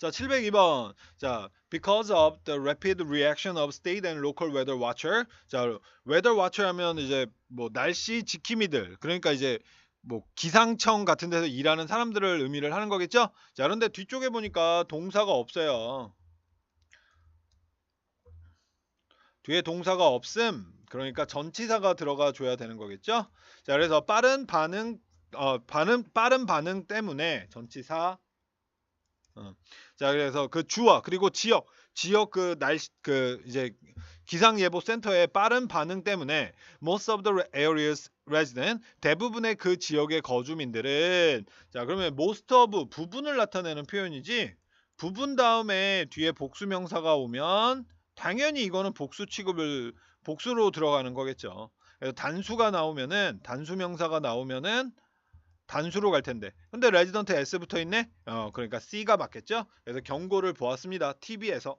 자, 702번. 자, because of the rapid reaction of state and local weather watcher. 자, weather watcher 하면 이제 뭐 날씨 지킴이들. 그러니까 이제 뭐 기상청 같은 데서 일하는 사람들을 의미를 하는 거겠죠? 자, 그런데 뒤쪽에 보니까 동사가 없어요. 뒤에 동사가 없음. 그러니까 전치사가 들어가 줘야 되는 거겠죠? 자, 그래서 빠른 반응 어, 반응 빠른 반응 때문에 전치사 어. 자, 그래서 그 주어 그리고 지역 지역 그 날씨 그 이제 기상 예보 센터의 빠른 반응 때문에 most of the areas resident 대부분의 그 지역의 거주민들은 자, 그러면 most of 부분을 나타내는 표현이지. 부분 다음에 뒤에 복수 명사가 오면 당연히 이거는 복수 취급을 복수로 들어가는 거겠죠. 그래서 단수가 나오면은 단수 명사가 나오면은 단수로 갈 텐데. 근데 레지던트 S 붙어 있네. 어, 그러니까 C가 맞겠죠? 그래서 경고를 보았습니다. TV에서.